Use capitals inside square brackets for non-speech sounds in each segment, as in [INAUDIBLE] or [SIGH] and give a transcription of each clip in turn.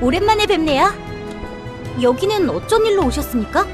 오랜만에 뵙네요. 여기는 어쩐 일로 오셨습니까?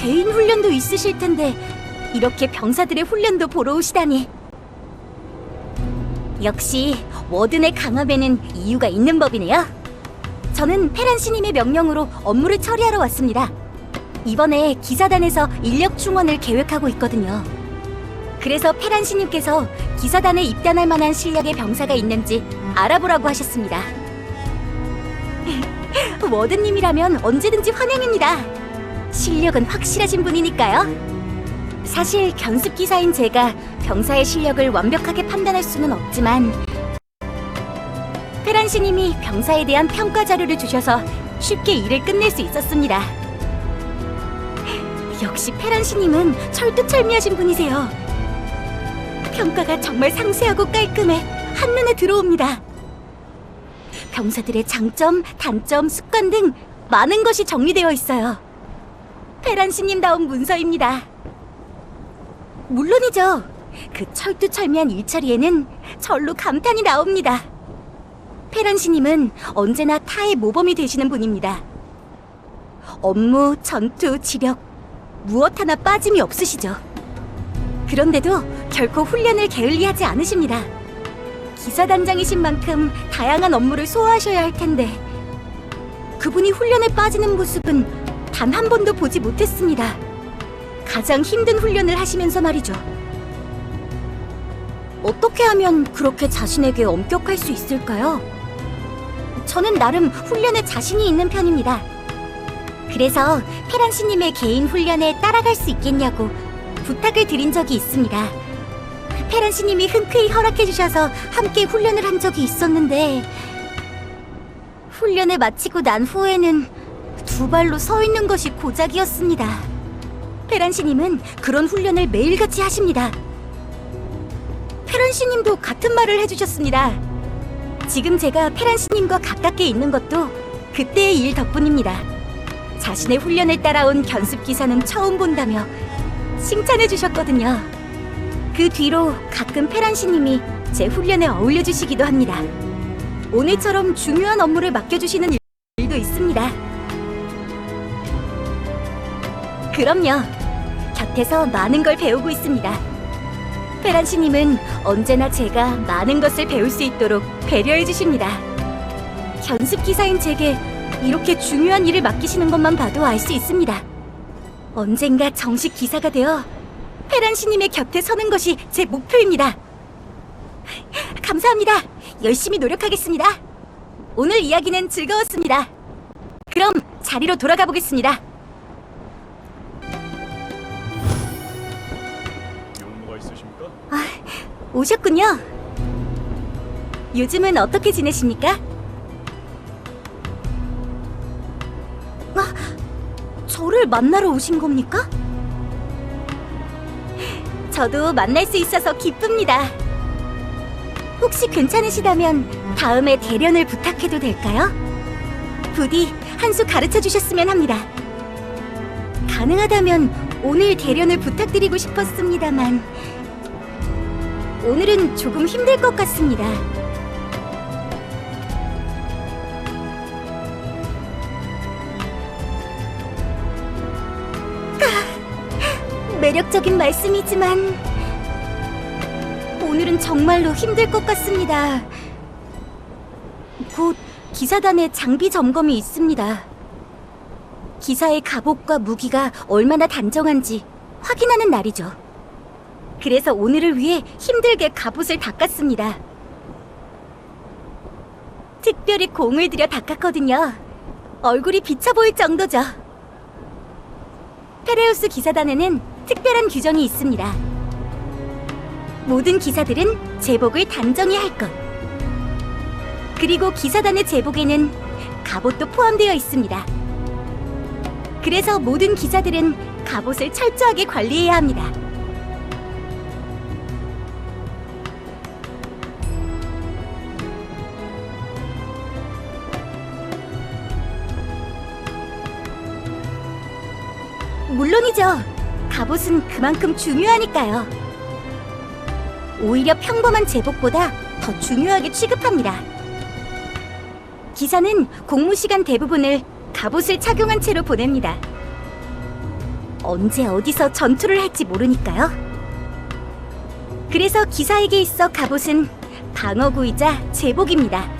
개인 훈련도 있으실 텐데 이렇게 병사들의 훈련도 보러 오시다니. 역시 워든의 강함에는 이유가 있는 법이네요. 저는 페란 스님의 명령으로 업무를 처리하러 왔습니다. 이번에 기사단에서 인력 충원을 계획하고 있거든요. 그래서 페란 스님께서 기사단에 입단할 만한 실력의 병사가 있는지 알아보라고 하셨습니다. [LAUGHS] 워든님이라면 언제든지 환영입니다. 실력은 확실하신 분이니까요. 사실 견습 기사인 제가 병사의 실력을 완벽하게 판단할 수는 없지만 페란 스님이 병사에 대한 평가 자료를 주셔서 쉽게 일을 끝낼 수 있었습니다. 역시 페란 스님은 철두철미하신 분이세요. 평가가 정말 상세하고 깔끔해 한눈에 들어옵니다. 병사들의 장점, 단점, 습관 등 많은 것이 정리되어 있어요. 페란 스님다운 문서입니다. 물론이죠. 그 철두철미한 일처리에는 절로 감탄이 나옵니다. 페란 스님은 언제나 타의 모범이 되시는 분입니다. 업무, 전투, 지력 무엇 하나 빠짐이 없으시죠. 그런데도 결코 훈련을 게을리하지 않으십니다. 기사단장이신 만큼 다양한 업무를 소화하셔야 할 텐데 그분이 훈련에 빠지는 모습은 단 한 번도 보지 못했습니다. 가장 힘든 훈련을 하시면서 말이죠. 어떻게 하면 그렇게 자신에게 엄격할 수 있을까요? 저는 나름 훈련에 자신이 있는 편입니다. 그래서 페란 스님의 개인 훈련에 따라갈 수 있겠냐고 부탁을 드린 적이 있습니다. 페란 스님이 흔쾌히 허락해 주셔서 함께 훈련을 한 적이 있었는데 훈련을 마치고 난 후에는 두 발로 서 있는 것이 고작이었습니다. 페란 스님은 그런 훈련을 매일같이 하십니다. 페란 스님도 같은 말을 해주셨습니다. 지금 제가 페란 스님과 가깝게 있는 것도 그때의 일 덕분입니다. 자신의 훈련을 따라온 견습 기사는 처음 본다며 칭찬해 주셨거든요. 그 뒤로 가끔 페란 스님이 제 훈련에 어울려 주시기도 합니다. 오늘처럼 중요한 업무를 맡겨주시는 일도 있습니다. 그럼요. 곁에서 많은 걸 배우고 있습니다. 페란 스님은 언제나 제가 많은 것을 배울 수 있도록 배려해 주십니다. 견습 기사인 제게 이렇게 중요한 일을 맡기시는 것만 봐도 알 수 있습니다. 언젠가 정식 기사가 되어 페란 스님의 곁에 서는 것이 제 목표입니다. 감사합니다. 열심히 노력하겠습니다. 오늘 이야기는 즐거웠습니다. 그럼 자리로 돌아가 보겠습니다. 용무가 있으십니까? 오셨군요. 요즘은 어떻게 지내십니까? 아, 저를 만나러 오신 겁니까? 저도 만날 수 있어서 기쁩니다. 혹시 괜찮으시다면 다음에 대련을 부탁해도 될까요? 부디 한 수 가르쳐 주셨으면 합니다. 가능하다면 오늘 대련을 부탁드리고 싶었습니다만 오늘은 조금 힘들 것 같습니다. 매력적인 말씀이지만 오늘은 정말로 힘들 것 같습니다. 곧 기사단의 장비 점검이 있습니다. 기사의 갑옷과 무기가 얼마나 단정한지 확인하는 날이죠. 그래서 오늘을 위해 힘들게 갑옷을 닦았습니다. 특별히 공을 들여 닦았거든요. 얼굴이 비쳐 보일 정도죠. 페레우스 기사단에는 특별한 규정이 있습니다. 모든 기사들은 제복을 단정히 할 것. 그리고 기사단의 제복에는 갑옷도 포함되어 있습니다. 그래서 모든 기사들은 갑옷을 철저하게 관리해야 합니다. 물론이죠. 갑옷은 그만큼 중요하니까요. 오히려 평범한 제복보다 더 중요하게 취급합니다. 기사는 공무 시간 대부분을 갑옷을 착용한 채로 보냅니다. 언제 어디서 전투를 할지 모르니까요. 그래서 기사에게 있어 갑옷은 방어구이자 제복입니다.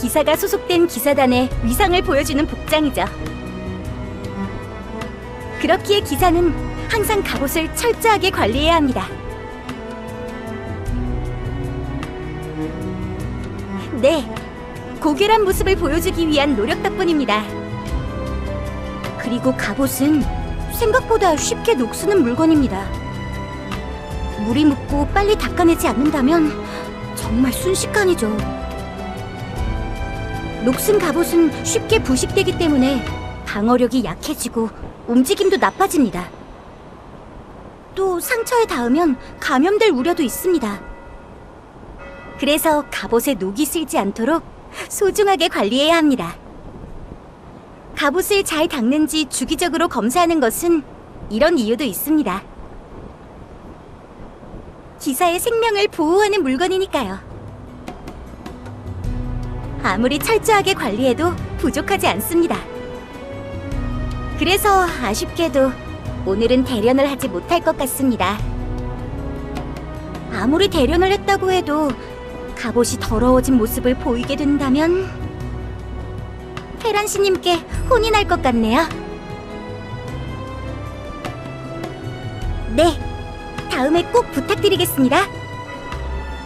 기사가 소속된 기사단의 위상을 보여주는 복장이죠. 그렇기에 기사는 항상 갑옷을 철저하게 관리해야 합니다. 네, 고결한 모습을 보여주기 위한 노력 덕분입니다. 그리고 갑옷은 생각보다 쉽게 녹쓰는 물건입니다. 물이 묻고 빨리 닦아내지 않는다면 정말 순식간이죠. 녹슨 갑옷은 쉽게 부식되기 때문에 방어력이 약해지고 움직임도 나빠집니다. 또 상처에 닿으면 감염될 우려도 있습니다. 그래서 갑옷에 녹이 슬지 않도록 소중하게 관리해야 합니다. 갑옷을 잘 닦는지 주기적으로 검사하는 것은 이런 이유도 있습니다. 기사의 생명을 보호하는 물건이니까요. 아무리 철저하게 관리해도 부족하지 않습니다. 그래서 아쉽게도 오늘은 대련을 하지 못할 것 같습니다. 아무리 대련을 했다고 해도 갑옷이 더러워진 모습을 보이게 된다면 페란 씨님께 혼이 날 것 같네요. 네, 다음에 꼭 부탁드리겠습니다.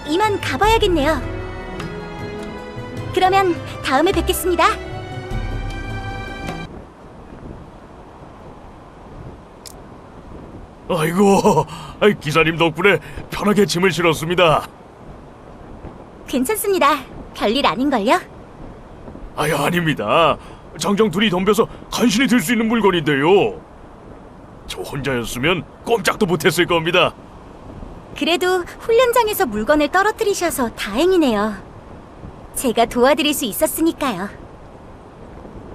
이만 가봐야겠네요. 그러면 다음에 뵙겠습니다. 아이고, 아이, 기사님 덕분에 편하게 짐을 실었습니다. 괜찮습니다. 별일 아닌걸요? 아유, 아닙니다. 장정 둘이 덤벼서 간신히 들 수 있는 물건인데요. 저 혼자였으면 꼼짝도 못했을 겁니다. 그래도 훈련장에서 물건을 떨어뜨리셔서 다행이네요. 제가 도와드릴 수 있었으니까요.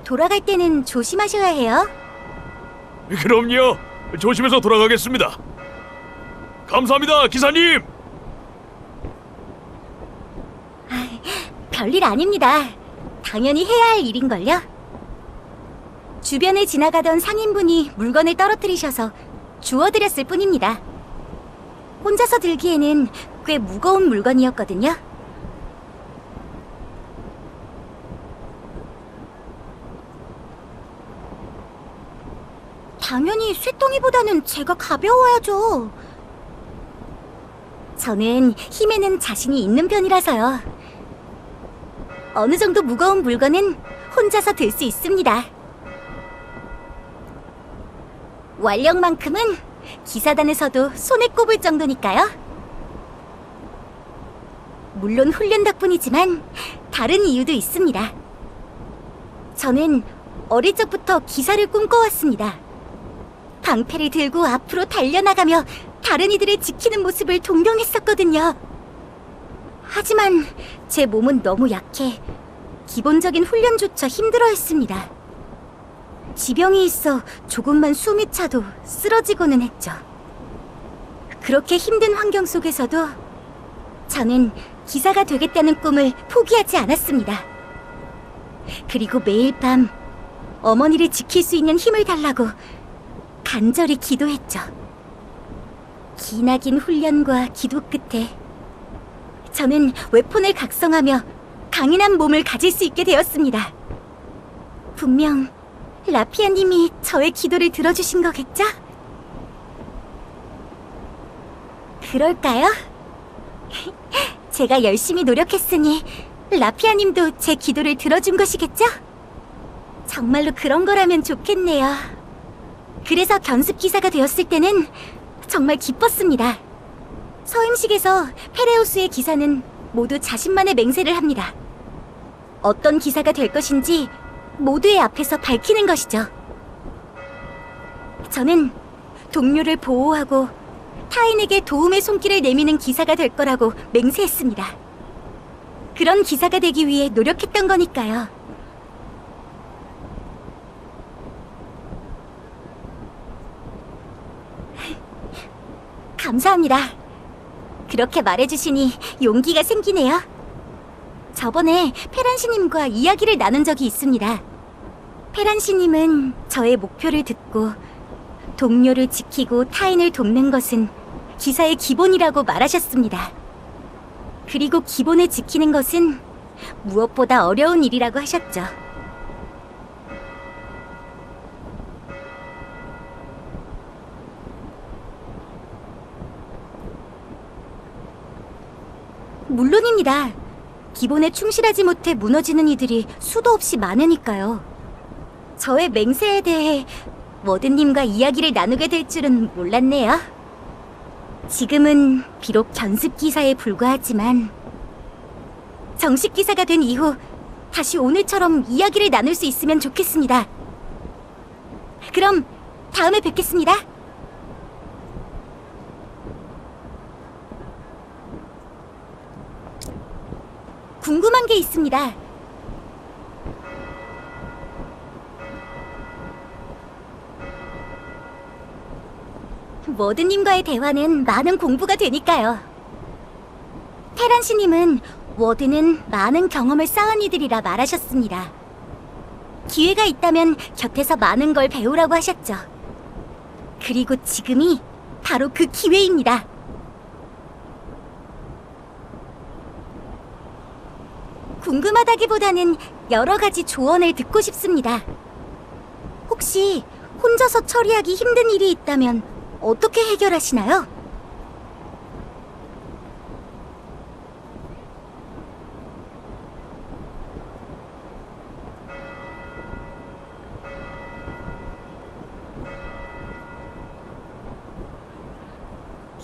돌아갈 때는 조심하셔야 해요. 그럼요. 조심해서 돌아가겠습니다. 감사합니다, 기사님. 별일 아닙니다. 당연히 해야 할 일인걸요. 주변을 지나가던 상인분이 물건을 떨어뜨리셔서 주워드렸을 뿐입니다. 혼자서 들기에는 꽤 무거운 물건이었거든요. 당연히 쇠덩이보다는 제가 가벼워야죠. 저는 힘에는 자신이 있는 편이라서요. 어느 정도 무거운 물건은 혼자서 들 수 있습니다. 완력만큼은 기사단에서도 손에 꼽을 정도니까요. 물론 훈련 덕분이지만 다른 이유도 있습니다. 저는 어릴 적부터 기사를 꿈꿔왔습니다. 방패를 들고 앞으로 달려나가며 다른 이들을 지키는 모습을 동경했었거든요. 하지만 제 몸은 너무 약해 기본적인 훈련조차 힘들어했습니다. 지병이 있어 조금만 숨이 차도 쓰러지고는 했죠. 그렇게 힘든 환경 속에서도 저는 기사가 되겠다는 꿈을 포기하지 않았습니다. 그리고 매일 밤 어머니를 지킬 수 있는 힘을 달라고 간절히 기도했죠. 기나긴 훈련과 기도 끝에 저는 웨폰을 각성하며 강인한 몸을 가질 수 있게 되었습니다. 분명 라피아님이 저의 기도를 들어주신 거겠죠? 그럴까요? [LAUGHS] 제가 열심히 노력했으니 라피아님도 제 기도를 들어준 것이겠죠? 정말로 그런 거라면 좋겠네요. 그래서 견습 기사가 되었을 때는 정말 기뻤습니다. 서임식에서 페레우스의 기사는 모두 자신만의 맹세를 합니다. 어떤 기사가 될 것인지 모두의 앞에서 밝히는 것이죠. 저는 동료를 보호하고 타인에게 도움의 손길을 내미는 기사가 될 거라고 맹세했습니다. 그런 기사가 되기 위해 노력했던 거니까요. 감사합니다. 그렇게 말해주시니 용기가 생기네요. 저번에 페란시님과 이야기를 나눈 적이 있습니다. 페란시님은 저의 목표를 듣고 동료를 지키고 타인을 돕는 것은 기사의 기본이라고 말하셨습니다. 그리고 기본을 지키는 것은 무엇보다 어려운 일이라고 하셨죠. 물론입니다. 기본에 충실하지 못해 무너지는 이들이 수도 없이 많으니까요. 저의 맹세에 대해 워든님과 이야기를 나누게 될 줄은 몰랐네요. 지금은 비록 견습 기사에 불과하지만 정식 기사가 된 이후 다시 오늘처럼 이야기를 나눌 수 있으면 좋겠습니다. 그럼 다음에 뵙겠습니다. 궁금한 게 있습니다. 워드님과의 대화는 많은 공부가 되니까요. 테란시님은 워드는 많은 경험을 쌓은 이들이라 말하셨습니다. 기회가 있다면 곁에서 많은 걸 배우라고 하셨죠. 그리고 지금이 바로 그 기회입니다. 궁금하다기보다는 여러 가지 조언을 듣고 싶습니다. 혹시 혼자서 처리하기 힘든 일이 있다면 어떻게 해결하시나요?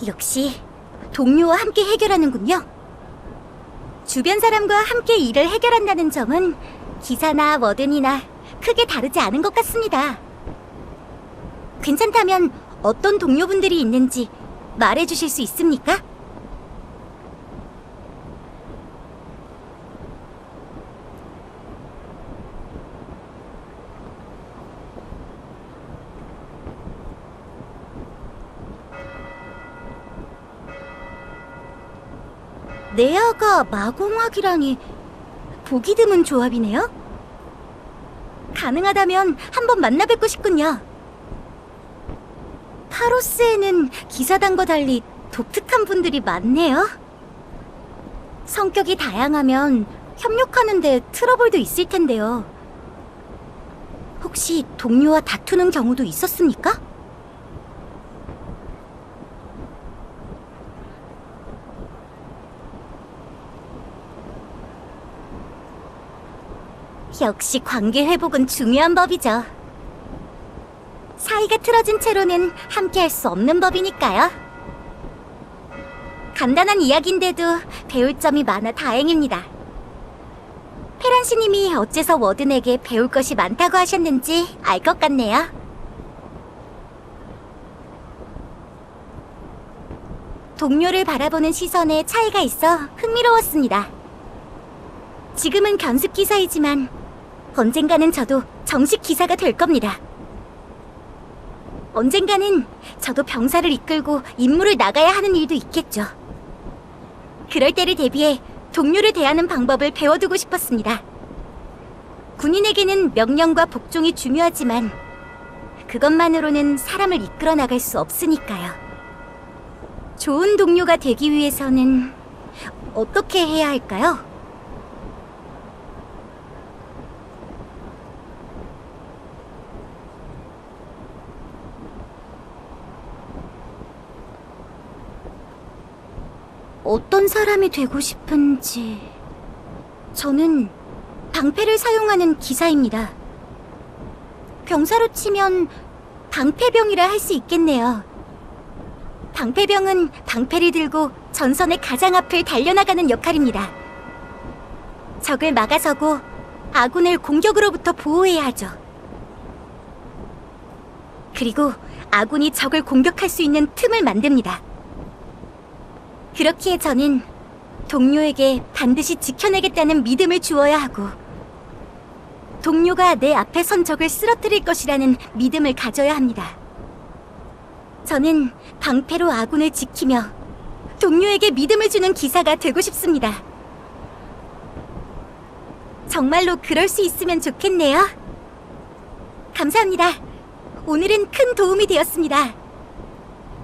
역시 동료와 함께 해결하는군요. 주변 사람과 함께 일을 해결한다는 점은 기사나 워든이나 크게 다르지 않은 것 같습니다. 괜찮다면 어떤 동료분들이 있는지 말해 주실 수 있습니까? 내아가 마공학이라니 보기 드문 조합이네요. 가능하다면 한번 만나 뵙고 싶군요. 파로스에는 기사단과 달리 독특한 분들이 많네요. 성격이 다양하면 협력하는데 트러블도 있을 텐데요. 혹시 동료와 다투는 경우도 있었습니까? 역시 관계 회복은 중요한 법이죠. 사이가 틀어진 채로는 함께 할 수 없는 법이니까요. 간단한 이야기인데도 배울 점이 많아 다행입니다. 페란시님이 어째서 워든에게 배울 것이 많다고 하셨는지 알 것 같네요. 동료를 바라보는 시선에 차이가 있어 흥미로웠습니다. 지금은 견습 기사이지만 언젠가는 저도 정식 기사가 될 겁니다. 언젠가는 저도 병사를 이끌고 임무를 나가야 하는 일도 있겠죠. 그럴 때를 대비해 동료를 대하는 방법을 배워두고 싶었습니다. 군인에게는 명령과 복종이 중요하지만 그것만으로는 사람을 이끌어 나갈 수 없으니까요. 좋은 동료가 되기 위해서는 어떻게 해야 할까요? 어떤 사람이 되고 싶은지. 저는 방패를 사용하는 기사입니다. 병사로 치면 방패병이라 할 수 있겠네요. 방패병은 방패를 들고 전선의 가장 앞을 달려나가는 역할입니다. 적을 막아서고 아군을 공격으로부터 보호해야 하죠. 그리고 아군이 적을 공격할 수 있는 틈을 만듭니다. 그렇기에 저는 동료에게 반드시 지켜내겠다는 믿음을 주어야 하고 동료가 내 앞에 선 적을 쓰러뜨릴 것이라는 믿음을 가져야 합니다. 저는 방패로 아군을 지키며 동료에게 믿음을 주는 기사가 되고 싶습니다. 정말로 그럴 수 있으면 좋겠네요. 감사합니다. 오늘은 큰 도움이 되었습니다.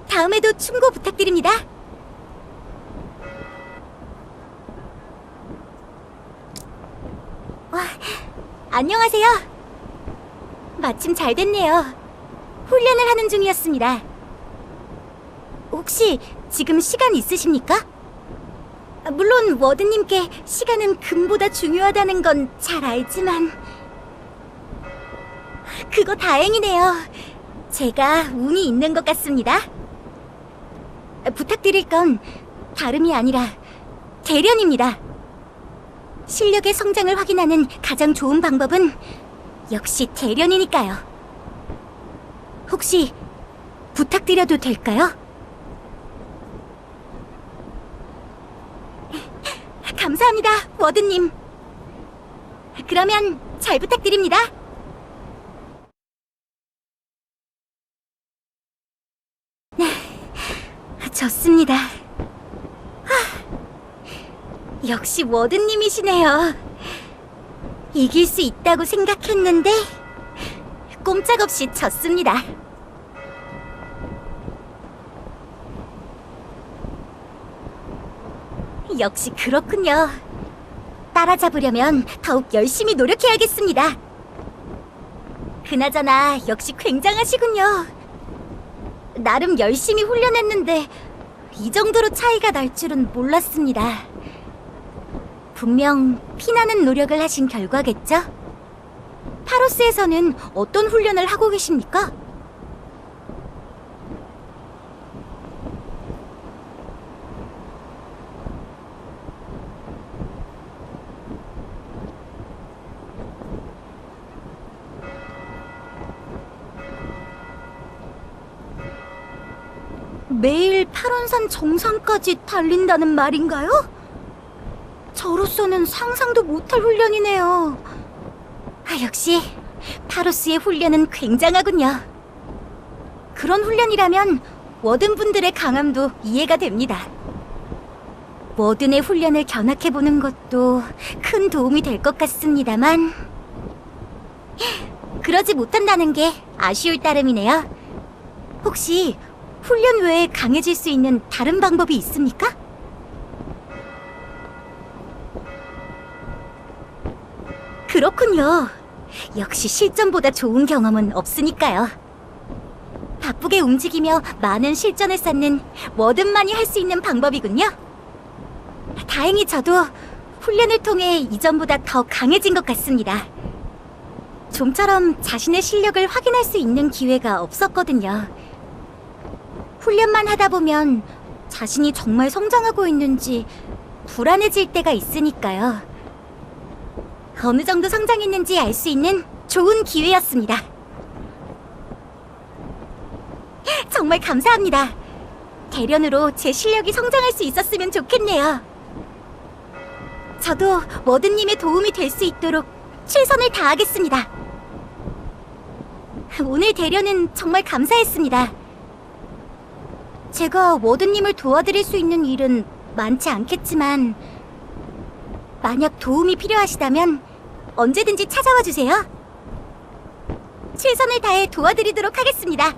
다음에도 충고 부탁드립니다. 와, 안녕하세요. 마침 잘 됐네요. 훈련을 하는 중이었습니다. 혹시 지금 시간 있으십니까? 아, 물론 워드님께 시간은 금보다 중요하다는 건 잘 알지만 그거 다행이네요. 제가 운이 있는 것 같습니다. 아, 부탁드릴 건 다름이 아니라 대련입니다. 실력의 성장을 확인하는 가장 좋은 방법은 역시 대련이니까요. 혹시 부탁드려도 될까요? [LAUGHS] 감사합니다, 워드님. 그러면 잘 부탁드립니다. 네, [LAUGHS] 좋습니다. 하, 역시 워드님이시네요. 이길 수 있다고 생각했는데 꼼짝없이 졌습니다. 역시 그렇군요. 따라잡으려면 더욱 열심히 노력해야겠습니다. 그나저나 역시 굉장하시군요. 나름 열심히 훈련했는데 이 정도로 차이가 날 줄은 몰랐습니다. 분명 피나는 노력을 하신 결과겠죠? 파로스에서는 어떤 훈련을 하고 계십니까? 매일 파란산 정상까지 달린다는 말인가요? 저로서는 상상도 못할 훈련이네요. 아, 역시 파로스의 훈련은 굉장하군요. 그런 훈련이라면 워든분들의 강함도 이해가 됩니다. 워든의 훈련을 견학해 보는 것도 큰 도움이 될 것 같습니다만 그러지 못한다는 게 아쉬울 따름이네요. 혹시 훈련 외에 강해질 수 있는 다른 방법이 있습니까? 그렇군요. 역시 실전보다 좋은 경험은 없으니까요. 바쁘게 움직이며 많은 실전을 쌓는 뭐든만이 할 수 있는 방법이군요. 다행히 저도 훈련을 통해 이전보다 더 강해진 것 같습니다. 좀처럼 자신의 실력을 확인할 수 있는 기회가 없었거든요. 훈련만 하다 보면 자신이 정말 성장하고 있는지 불안해질 때가 있으니까요. 어느 정도 성장했는지 알 수 있는 좋은 기회였습니다. 정말 감사합니다. 대련으로 제 실력이 성장할 수 있었으면 좋겠네요. 저도 워든님의 도움이 될 수 있도록 최선을 다하겠습니다. 오늘 대련은 정말 감사했습니다. 제가 워든님을 도와드릴 수 있는 일은 많지 않겠지만 만약 도움이 필요하시다면 언제든지 찾아와 주세요. 최선을 다해 도와드리도록 하겠습니다.